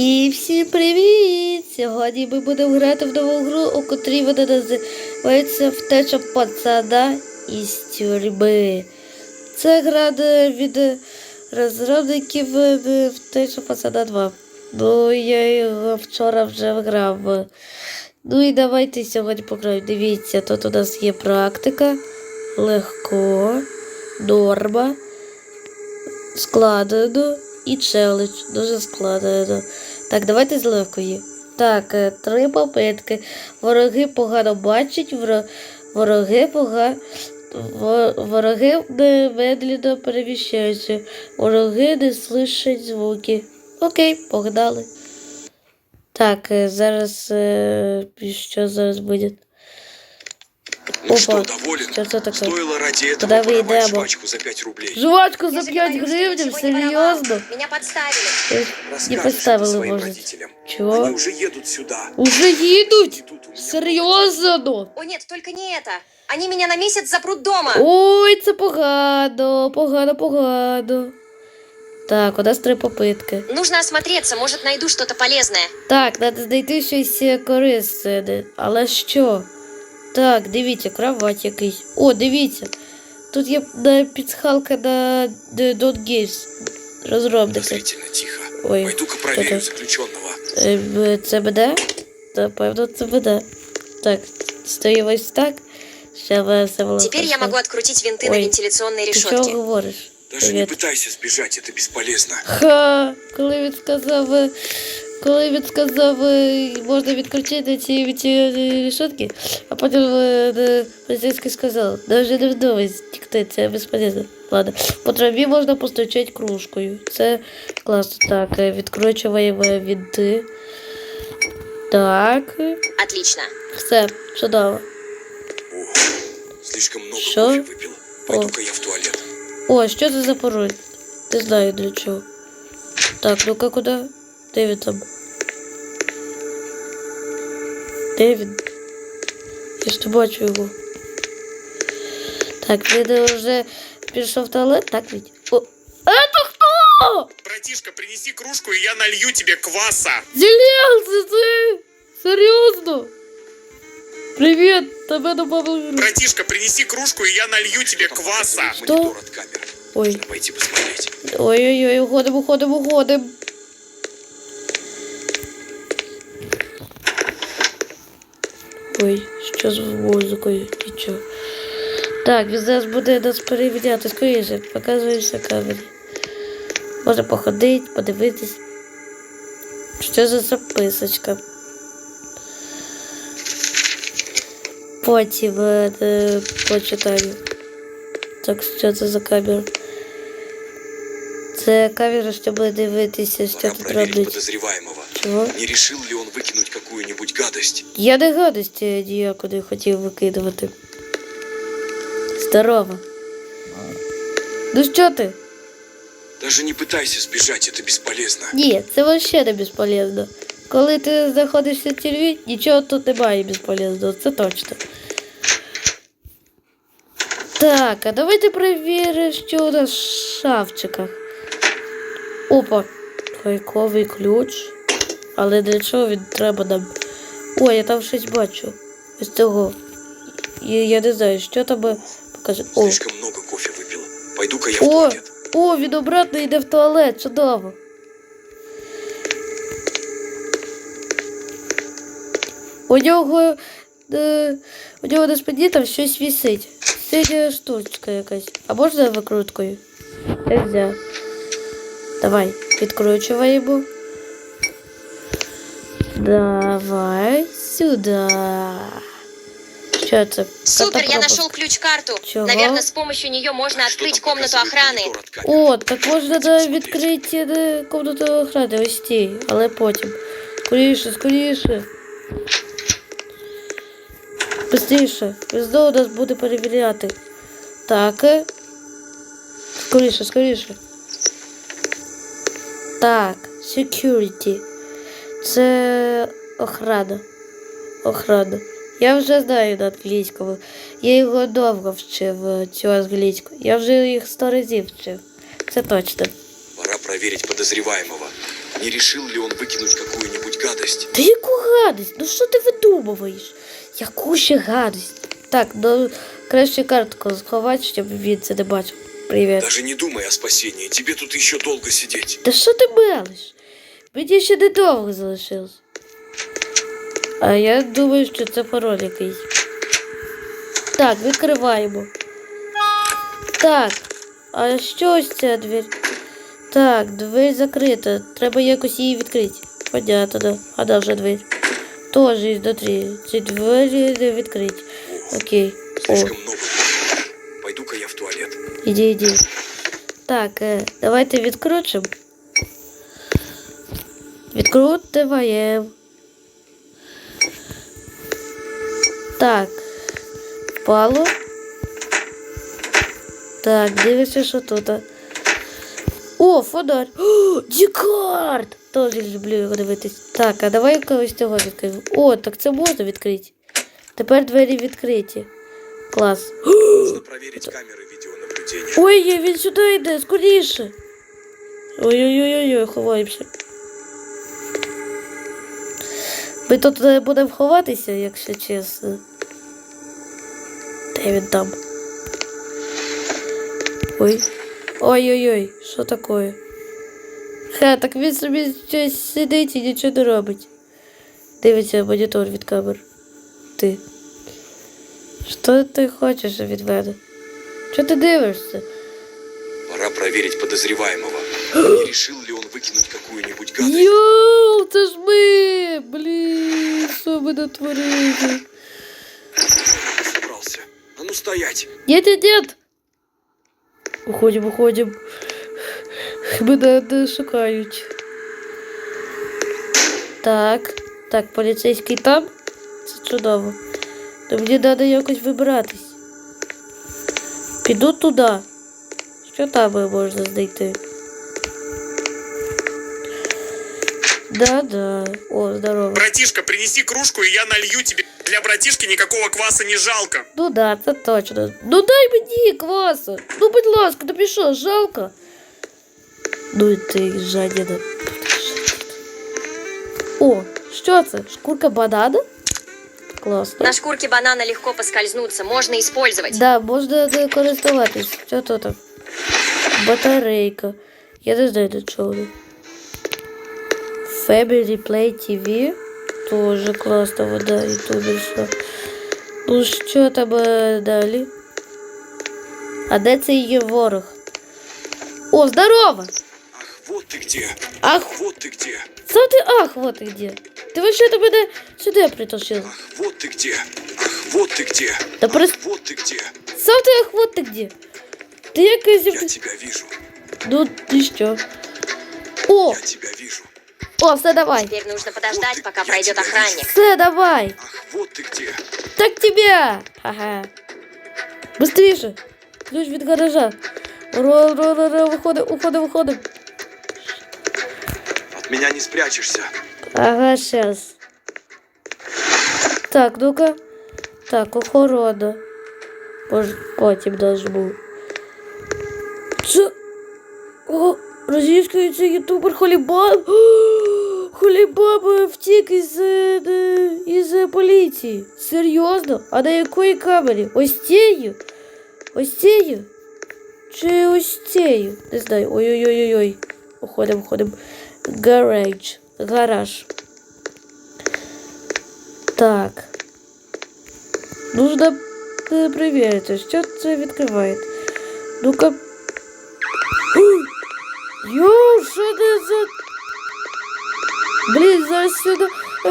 І всім привіт! Сьогодні ми будемо грати в нову гру, у котрій вона називається Втеча пацана із тюрми. Це гра від розробників е, Втеча пацана 2. Ну, я його вчора вже грав. Ну і давайте сьогодні пограємо. Дивіться, тут у нас є практика, легко, норма складено і челендж. Дуже складено. Так, давайте з легкої. Так, е, три попитки. Вороги погано бачать, вороги погано. Вороги медленно переміщаються. Вороги не слышать звуки. Окей, погнали. Так, е, зараз. е, Що зараз буде? Ну Опа, что, доволен? что это такое? Стоило ради этого Куда вы воровать едем? жвачку за 5 рублей. Жвачку за Я же 5 говорю, что гривень? ничего не воровал. Серйозно? Меня подставили. Е, Не Расскажешь это поставили, своим может. родителям. Чего? Они уже едут сюда. Уже И їдуть? тут у меня Серйозно? О нет, только не это. Они меня на месяц запрут дома. Ой, це погано, погано, погано. Так, у нас три попитки. Нужно осмотреться, может найду что-то полезное. Так, треба знайти щось е, корисне. Але що? Так, дивіться, кровать якийсь. О, дивіться. Тут є е, підсхалка на е, Dot Games. Розробники. Подозрительно тихо. Ой, Пойду-ка кто проверю это? заключенного. Е, б- Це буде? Та певно, це буде. Так, стоїмо ось так. Ще весело. Теперь я могу открутить винты на Ой, вентиляционной Ти що решетке. говориш? Даже не Привіт. пытайся сбежать, это бесполезно. Ха, коли він сказав, е, коли він сказав, е, можна відключити ці, ці рішотки, а потім е, е, поліцейський сказав, навіть не вдумайся, тікти, це безполезно. Ладно, по траві можна постучати кружкою. Це класно. Так, е, відкручуємо відти. Так, е, Отлично. все, чудово. О, слишком много Что? кофе выпил. Пойду-ка я в туалет. О, що це за пароль? Не знаю для чого. Так, ну-ка куди? Де він там? Де він? Я ж не бачу його. Так, він вже пішов в туалет, так ведь? О, это хто? Братишка, принеси кружку, и я налью тебе кваса. Зеленці, ти? Серйозно? Привіт, тебе добавили. Братишка, принеси кружку, и я налью тебе кваса. Что? Монитор от камеры. Ой, Надо пойти посмотреть. ой-ой-ой, уходим, уходим, уходим. Ой, що з музикою? Нічого. Так, він зараз буде нас перевіряти скоріше. Показуємося камері. Можна походити, подивитись. Що за записочка? Потім е, почитаю. Так, що це за камера? Це камера, щоб дивитися, що тут роблять. подозреваемого. Чого? Не решил ли он выкинуть какую-нибудь гадость? Я не гадості ніяку не хотів викидувати. Здорово. Ну що ти? Даже не пытайся сбежать, это бесполезно. Ні, це взагалі не безполезно. Коли ти знаходишся в тюрмі, нічого тут немає безполезного, це точно. Так, а давайте перевіримо, що у нас в шафчиках. Опа, хайковий ключ. Але для чого він треба нам? Ой, я там щось бачу. Ось цього. Я, я не знаю, що там е, покаже. О, Слишком много кофе выпил. Пойду-ка я в о, туалет. о, він обратно йде в туалет, чудово. У нього, е, у нього на спині там щось висить. Синя штучка якась. А можна викруткою? Нельзя. Давай, відкручуємо. Давай сюда. Що це? Супер, Карта я пропуск. нашел ключ-карту. Чего? Наверное, с помощью нее можно А что открыть там комнату показывает охраны. монитор от камеры? О, так можна да, відкрити да, комнату охорони, ось ті, але потім. Скоріше, скоріше. Быстріше. Він знову нас буде перевіряти. Так. е. Скоріше, скоріше. Так, security. Це охрана. Охрана. Я вже знаю на англійському. Я його довго вчив е, цю англійську. Я вже їх сто разів вчив. Це точно. Пора проверить подозреваемого. Не решил ли он выкинуть какую-нибудь гадость? Та яку гадость? Ну що ти видумуєш? Яку ще гадость? Так, ну краще картку сховати, щоб він це не бачив. Привіт. Даже не думай о спасении, тебе тут еще долго сидеть. Та що ти мелиш? Мені ще недовго залишилось. А я думаю, що це пароль якийсь. Так, відкриваємо. Так, а що ось ця двір? Так, двері закрита. Треба якось її відкрити. Понятно, да. А да, вже двері. Тоже ізнутрі. Ці двері не відкриті. Окей. О. Слишком много. Пойду-ка я в туалет. Іди, іди. Так, е, давайте відкручимо. Відкрутиваємо. Так. Впало. Так, дивишся, що тут. О, фонарь. О, Дікард! Тоже люблю його дивитись. Так, а давай когось цього відкриємо. О, так це можна відкрити. Тепер двері відкриті. Клас. Нужно проверить камеры видеонаблюдения. Ой, він сюди йде, скоріше. Ой-ой-ой, ховаємося. Ми тут е, будемо ховатися, якщо чесно. Де він там? Ой. Ой-ой-ой, що таке? Ха, так він собі щось сидить і нічого не робить. Дивиться монітор від камер. Ти. Що ти хочеш від мене? Чого ти дивишся? Пора проверить подозреваемого. Не решил ли он выкинуть какую-нибудь гадость? Йоу, це ж ми! Блін, що ми натворили? Собрался. А ну стоять. Нет, нет, нет! Уходим, уходим. Мене не шукають. Так, так, поліцейський там. Це чудово. То мені треба якось вибиратись. Піду туди. Що там можна знайти? Да-да. О, здорово. Братишка, принеси кружку, и я налью тебе. Для братишки никакого кваса не жалко. Ну да, це точно. Ну дай мені кваса. Ну, будь ласка, тобі що, жалко? Ну і ти жадіна. О, що це? Шкурка банана? Класно. На шкурке банана легко поскользнуться, можно использовать. Да, можна не користуватись. Що то там? Батарейка. Я не знаю до чого. вона. Family Play TV. Тоже класно вода ютуберша. Ну що там е, далі? А де це її ворог? О, здорово! Ах, вот ты где. Ах, Вот ты где. це ти ах, вот ти де. Ти вообще ти мене сюди притащив. Ах, вот ты где. Ах, вот ты где. Та Ах, просто вот ты где. сам ти ах, вот ти де. Ти якась... Я тебя вижу. Ну, ти що? О, Я тебя вижу. о, все, давай. Теперь нужно подождать, пока пройдет охранник. Все, давай. Ах, вот ты где. Так тебя! Ага. Быстріше. Ключ від гаража. Ро, ро, ро, ро, виходи, уходи, виходи. От меня не спрячешься. Ага, щас. Так, ну-ка. Так, охорона. Може, потім нажму. Це... розіскується ютубер Холібаб. Холібаб втік із, е, е, із е, поліції. Серйозно? А на якої камері? Ось цією? Ось цією? Чи ось цією? Не знаю. Ой-ой-ой-ой. Уходимо, уходимо. Гараж. Гараж. Так. Нужно е, перевірити, що це відкриває. Ну-ка. Йоу, що це за... Блін, зараз сюди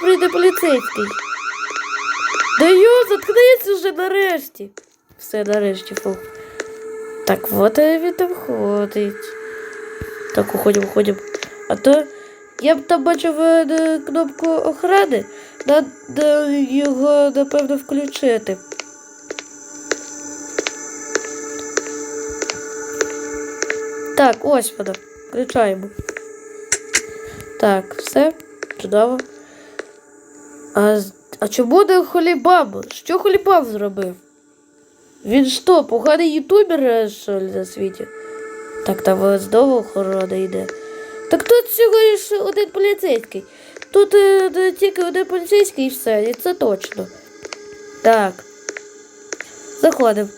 прийде поліцейський. Да йо, заткнися вже нарешті. Все, нарешті, фух. Так, вот і він там ходить. Так, уходимо, уходимо. А то я б там бачив е, кнопку охорони. Надо його, напевно, включити. Так, ось воно. Включаємо. Так, все. Чудово. А, а чому не Холібаб? Що Холібаб зробив? Він що, поганий ютубер, е, що ли, на світі? Так, там знову охорона йде. Так тут всього лише один поліцейський. Тут е, тільки один поліцейський і все, і це точно. Так. Заходимо.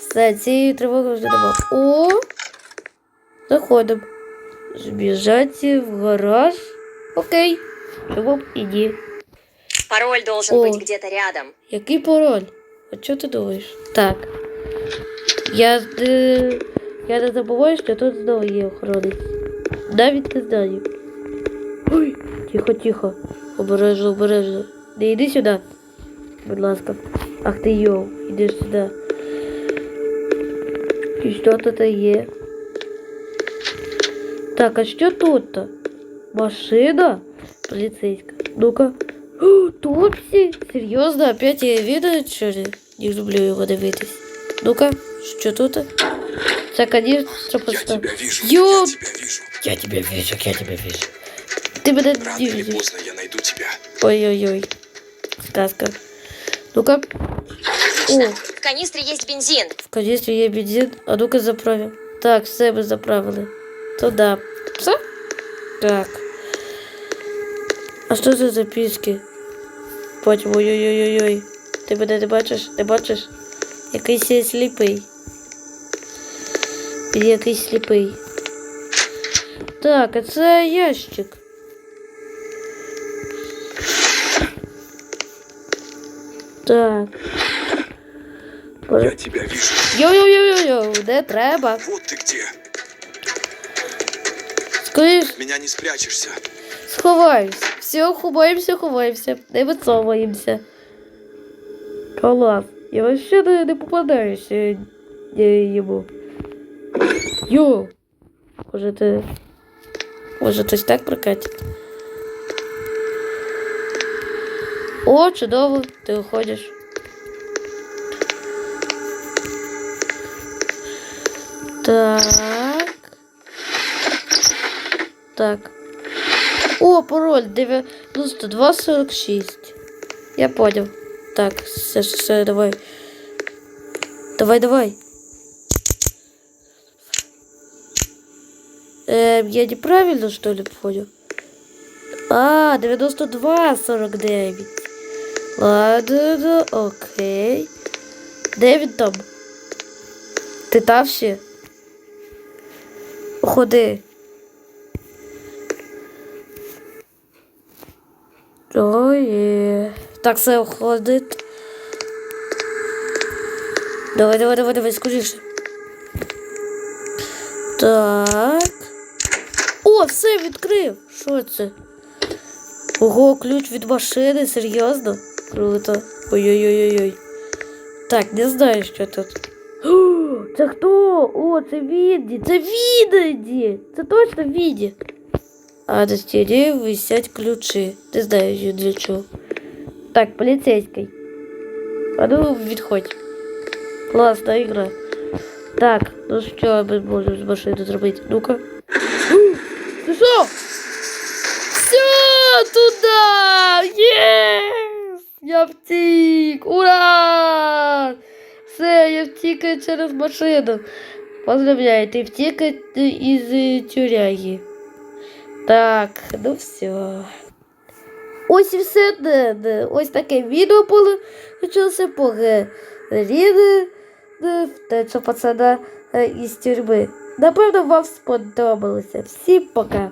Все, цієї тривоги вже нема. О! Заходимо. Збіжати в гараж. Окей. Чому б і ні. Пароль должен О. быть где-то рядом. Який пароль? А що ти думаєш? Так. Я, е, я не забуваю, що тут знову є охоронець. Навіть не знаю. Ой, тихо, тихо. Обережно, обережно. Не йди сюди. Будь ласка. Ах ти йоу, іди сюди. І що тут є? Так, а що тут? Машина? Поліцейська. Ну-ка. О, Топсі? Серйозно, опять я відео що ли? Не люблю його дивитись. Ну-ка, що тут? Це каністра Я пуста. тебя вижу, Ёп. я тебя вижу. Я тебе вижу, я тебе вижу. Ти мене Рано не или видиш. поздно я найду тебя. Ой-ой-ой. Сказка. Ну-ка. О, Отлично. В канистре есть бензин. в каністрі є бензин. А ну-ка заправимо. Так, все ми заправили. Туди. Все? Так. А що це за піски? Потім ой-ой-ой-ой. Ти мене не бачиш? Не бачиш? Якийсь я сліпий. Він якийсь сліпий. Так, а це ящик. Так. Я тебя вижу. Йо-йо-йо-йо, де треба? Вот ты где. Скоріш, От меня не спрячешься. сховаюсь. Все, ховаємося, ховаємося. Не висовуємося. Клас. Я вообще не, не попадаюся е, йому. Йо! Може ти. Може хтось так прокатить? О, чудово, ти уходиш. Так. Так. О, пароль 9246. Я понял. Так, все, все, давай. Давай, давай. Эм, я неправильно, что ли, понял? А, 9249. Ладно, ну, окей. Він там? Ти там ще? Ходи. Ой. Так, все ходить. Давай, давай, давай, давай, скоріше. Так. О, все відкрив. Що це? Ого, ключ від машини, серйозно? Круто. Ой-ой-ой-ой. Так, не знаю, що тут. О, це хто? О, це Віді. Це Віді. Це точно Віді. А на стіні висять ключі. Не знаю для чого. Так, поліцейський. А ну відходь. Класна ігра. Так, ну що ми можемо з машини зробити? Ну-ка. Ти що? Все, туди! Єс! Я втік! Ура! Все, я втік через машину. Поздравляю, ти втік із тюряги. Так, ну все. Ось і все. де-. Ось таке відео получилося по Ріни що пацана е, із тюрми. Напевно, вам сподобалося. Всім пока.